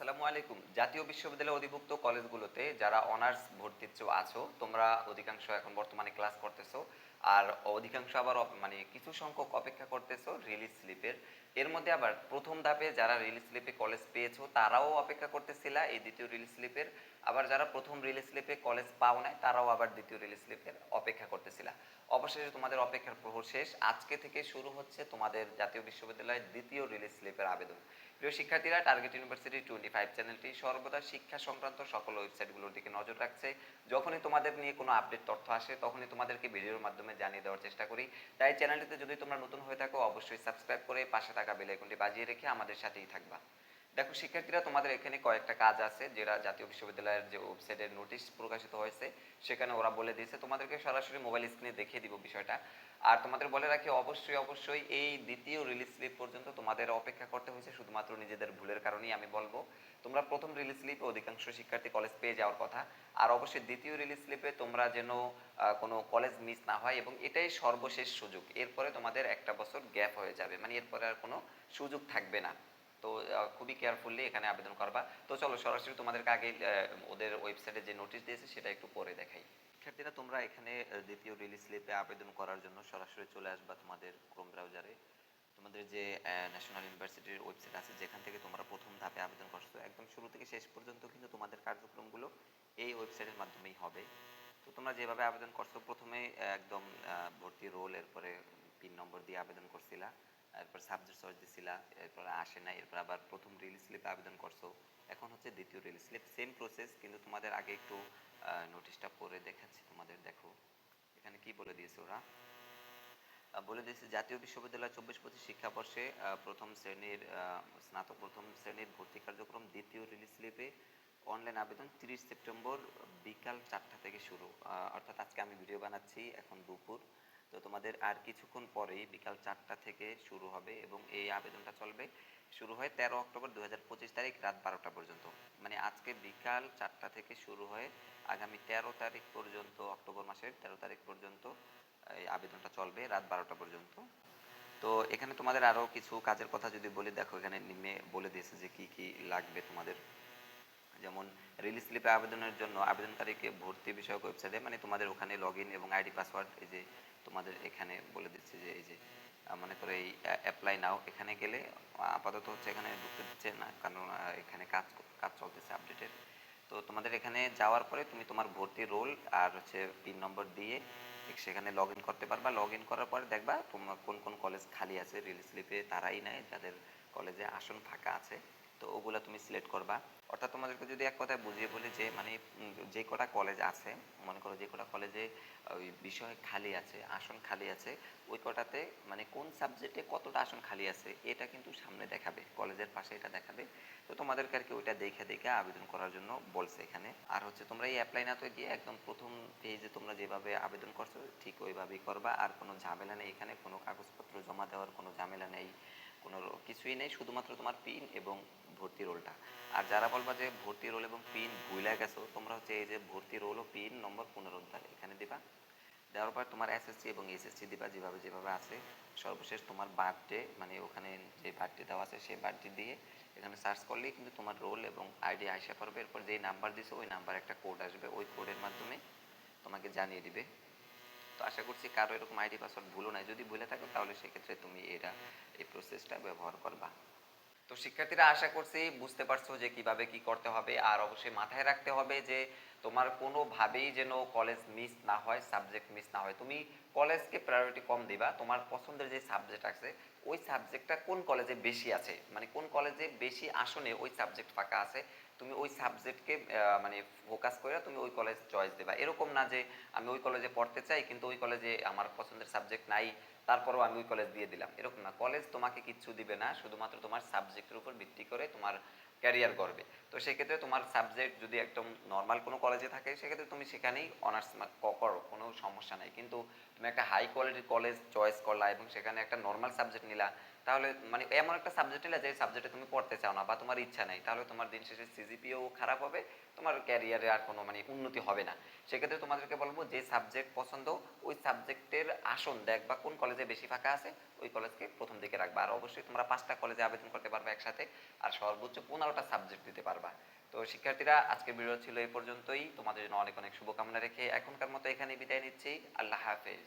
আসসালামু আলাইকুম। জাতীয় বিশ্ববিদ্যালয় অধিভুক্ত কলেজগুলোতে যারা অনার্স ভর্তিচ্ছ আছো, তোমরা অধিকাংশ এখন বর্তমানে ক্লাস করতেছো। আর অধিকাংশ আবার মানে কিছু সংখ্যক অপেক্ষা করতেছো রিলিজ স্লিপের। এর মধ্যে আবার প্রথম ধাপে যারা রিলিজ স্লিপে কলেজ পেয়েছ, তারাও অপেক্ষা করতেছিলা এই দ্বিতীয় রিলিজ স্লিপের। আবার যারা প্রথম রিলিজ স্লিপে কলেজ পাও নাই, তারাও আবার দ্বিতীয় রিলিজ স্লিপের অপেক্ষা করতেছিলা। অবশেষে তোমাদের অপেক্ষার প্রহর শেষ। আজকে থেকে শুরু হচ্ছে তোমাদের জাতীয় বিশ্ববিদ্যালয়ের দ্বিতীয় রিলিজ স্লিপের আবেদন। প্রিয় শিক্ষার্থীরা টার্গেট ইউনিভার্সিটি টোয়েন্টি ফাইভ চ্যানেলটি সর্বদা শিক্ষা সংক্রান্ত সকল ওয়েবসাইটগুলোর দিকে নজর রাখছে। যখনই তোমাদের নিয়ে কোনো আপডেট তথ্য আসে, তখনই তোমাদেরকে ভিডিওর মাধ্যমে জানিয়ে দেওয়ার চেষ্টা করি। তাই চ্যানেলটিতে যদি তোমরা নতুন হয়ে থাকো, অবশ্যই সাবস্ক্রাইব করে পাশে থাকা বেল আইকনটি বাজিয়ে রেখে আমাদের সাথেই থাকবা। দেখো, শিক্ষার্থীরা, তোমাদের এখানে কয়েকটা কাজ আছে যেটা জাতীয় বিশ্ববিদ্যালয়ের যে ওয়েবসাইটের নোটিশ প্রকাশিত হয়েছে, সেখানে ওরা বলে দিয়েছে। তোমাদেরকে সরাসরি মোবাইল স্ক্রিনে দেখিয়ে দিব বিষয়টা। আর তোমাদের বলে রাখি, অবশ্যই অবশ্যই এই দ্বিতীয় রিলিজ স্লিপ পর্যন্ত তোমাদের অপেক্ষা করতে হয়েছে, শুধুমাত্র নিজেদের ভুলের কারণেই আমি বলব। তোমরা প্রথম রিলিজ স্লিপে অধিকাংশ শিক্ষার্থী কলেজ পেয়ে যাওয়ার কথা। আর অবশ্যই দ্বিতীয় রিলিজ স্লিপে তোমরা যেন কোনো কলেজ মিস না হয় এবং এটাই সর্বশেষ সুযোগ। এরপরে তোমাদের একটা বছর গ্যাপ হয়ে যাবে। মানে এরপরে আর কোনো সুযোগ থাকবে না। তো খুবই কেয়ারফুলি এখানে আবেদন করবা। তো চলো, সরাসরি তোমাদেরকে আগে ওদের ওয়েবসাইটে যে নোটিশ দিয়েছে, সেটা একটু পরে দেখাই। শিক্ষার্থীরা, তোমরা এখানে দ্বিতীয় রিলিজ স্লিপে আবেদন করার জন্য সরাসরি চলে আসবা তোমাদের ক্রোম ব্রাউজারে তোমাদের যে ন্যাশনাল ইউনিভার্সিটির ওয়েবসাইট আছে, যেখান থেকে তোমরা প্রথম ধাপে আবেদন করছ। একদম শুরু থেকে শেষ পর্যন্ত কিন্তু তোমাদের কার্যক্রমগুলো এই ওয়েবসাইটের মাধ্যমেই হবে। তো তোমরা যেভাবে আবেদন করছ, প্রথমে একদম ভর্তি রোল এরপরে পিন নম্বর দিয়ে আবেদন করছিলা। এরপর সাবজেক্ট চয়েস দিছিলা, এরপর আসে না এরপর আবার প্রথম রিলিজ স্লিপে আবেদন করছ। এখন হচ্ছে দ্বিতীয় রিলিজ স্লিপ সেম প্রসেস কিন্তু তোমাদের আগে একটু নোটিশটা পড়ে দেখাচ্ছি, তোমাদের দেখো। এখানে কি বলে দিয়েছে ওরা? বলে দিয়েছে, জাতীয় বিশ্ববিদ্যালয় চব্বিশ পঁচিশ শিক্ষাবর্ষে প্রথম শ্রেণির স্নাতক, প্রথম শ্রেণির ভর্তি কার্যক্রম দ্বিতীয় রিলিজ স্লিপে অনলাইন আবেদন তিরিশ সেপ্টেম্বর বিকাল চারটা থেকে শুরু। অর্থাৎ আজকে আমি ভিডিও বানাচ্ছি এখন দুপুর। তো তোমাদের আর কিছুক্ষণ পরেই বিকাল চারটা থেকে শুরু হবে এবং এই আবেদনটা চলবে। শুরু হয় তেরো অক্টোবর দু তারিখ রাত বারোটা পর্যন্ত। মানে আজকে বিকাল চারটা থেকে শুরু হয়ে আগামী তেরো তারিখ পর্যন্ত, অক্টোবর মাসের তেরো তারিখ পর্যন্ত, এই আবেদনটা চলবে রাত বারোটা পর্যন্ত। তো এখানে তোমাদের আরও কিছু কাজের কথা যদি বলি, দেখো এখানে নিমে বলে দিয়েছে যে কি কি লাগবে তোমাদের। যেমন রিলিজ স্লিপে আবেদনের জন্য আবেদনকারীকে ভর্তি বিষয়ক ওয়েবসাইটে মানে তোমাদের ওখানে লগ ইন এবং আইডি পাসওয়ার্ড এই যে তোমাদের এখানে বলে দিচ্ছে যে, এই যে মনে করো এই অ্যাপ্লাই নাও এখানে গেলে আপাতত হচ্ছে এখানে ঢুকতে দিচ্ছে না, কারণ এখানে কাজ কাজ চলতেছে আপডেটের তো তোমাদের এখানে যাওয়ার পরে তুমি তোমার ভর্তি রোল আর হচ্ছে পিন নম্বর দিয়ে সেখানে লগ ইন করতে পারবা। লগ ইন করার পরে দেখবা তোমার কোন কোন কলেজ খালি আছে রিলিজ স্লিপে তারাই নেয়, যাদের কলেজে আসন ফাঁকা আছে। তো ওগুলা তুমি সিলেক্ট করবা। অর্থাৎ তোমাদেরকে যদি এক কথায় বুঝিয়ে বলি যে মানে যে কটা কলেজ আছে, মনে করো যে কটা কলেজে ওই বিষয় খালি আছে, আসন খালি আছে, ওই কটাতে মানে কোন সাবজেক্টে কতটা আসন খালি আছে, এটা কিন্তু সামনে দেখাবে কলেজের পাশে এটা দেখাবে। তো তোমাদেরকে আর কি ওইটা দেখে দেখে আবেদন করার জন্য বলছে এখানে। আর হচ্ছে তোমরা এই অ্যাপ্লাই না তো গিয়ে একদম প্রথম পেজে তোমরা যেভাবে আবেদন করছ, ঠিক ওইভাবেই করবা। আর কোনো ঝামেলা নেই এখানে, কোনো কাগজপত্র জমা দেওয়ার কোনো ঝামেলা নেই। কোনো কিছুই নেই, শুধুমাত্র তোমার পিন এবং ভর্তি রোলটা। আর যারা বলবা যে ভর্তি রোল এবং পিন ভুলে গেছো, তোমরা হচ্ছে এই যে ভর্তি রোল ও পিন নম্বর পুনরুদ্ধার এখানে দিবা। দেওয়ার পর তোমার এসএসসি এবং এসএসসি দিবা, যেভাবে যেভাবে আছে। সর্বশেষ তোমার বার্থডে মানে ওখানে যে বার্থডে দেওয়া আছে, সেই বার্থডে দিয়ে এখানে সার্চ করলেই কিন্তু তোমার রোল এবং আইডি আসা পড়বে। এরপর যেই নাম্বার দিছো, ওই নাম্বার একটা কোড আসবে। ওই কোডের মাধ্যমে তোমাকে জানিয়ে দিবে। তো আশা করছি কারও এরকম আইডি পাসওয়ার্ড ভুলো নাই। যদি ভুলে থাকো, তাহলে সেক্ষেত্রে তুমি এটা, এই প্রসেসটা ব্যবহার করবা। তো শিক্ষার্থীরা আশা করছি বুঝতে পারছ যে কীভাবে কি করতে হবে। আর অবশ্যই মাথায় রাখতে হবে যে তোমার কোনোভাবেই যেন কলেজ মিস না হয় সাবজেক্ট মিস না হয়। তুমি কলেজকে প্রায়োরিটি কম দিবা, তোমার পছন্দের যে সাবজেক্ট আছে, ওই সাবজেক্টটা কোন কলেজে বেশি আছে? মানে কোন কলেজে বেশি আসনে ওই সাবজেক্ট ফাঁকা আছে? তুমি ওই সাবজেক্টকে মানে ফোকাস করে তুমি ওই কলেজ চয়েস দেবা। এরকম না যে আমি ওই কলেজে পড়তে চাই, কিন্তু ওই কলেজে আমার পছন্দের সাবজেক্ট নাই, তারপরেও আমি ওই কলেজ দিয়ে দিলাম। এরকম না। কলেজ তোমাকে কিচ্ছু দিবে না, শুধুমাত্র তোমার সাবজেক্টের উপর ভিত্তি করে তোমার ক্যারিয়ার গড়বে। তো সেক্ষেত্রে তোমার সাবজেক্ট যদি একদম নর্মাল কোনো কলেজে থাকে, সেক্ষেত্রে তুমি সেখানেই অনার্স করো, কোনো সমস্যা নাই। কিন্তু তুমি একটা হাই কোয়ালিটির কলেজ চয়েস করলা এবং সেখানে একটা নর্মাল সাবজেক্ট নিলা, তাহলে মানে এমন একটা সাবজেক্ট নিলা যে সাবজেক্টে তুমি পড়তে চাও না বা তোমার ইচ্ছা নেই, তাহলে তোমার দিন শেষে সিজিপিও খারাপ হবে, তোমার ক্যারিয়ারে আর কোনো মানে উন্নতি হবে না। সেক্ষেত্রে তোমাদেরকে বলব যে সাবজেক্ট পছন্দ, ওই সাবজেক্টের আসন দেখ বা কোন কলেজে বেশি ফাঁকা আছে, ওই কলেজকে প্রথম দিকে রাখবা। আর অবশ্যই তোমরা পাঁচটা কলেজে আবেদন করতে পারবে একসাথে, আর সর্বোচ্চ পনেরোটা সাবজেক্ট দিতে পারবা। তো শিক্ষার্থীরা, আজকের ভিডিও ছিল এই পর্যন্তই। তোমাদের জন্য অনেক অনেক শুভকামনা রেখে এখনকার মতো এখানে বিদায় নিচ্ছি। আল্লাহ হাফেজ।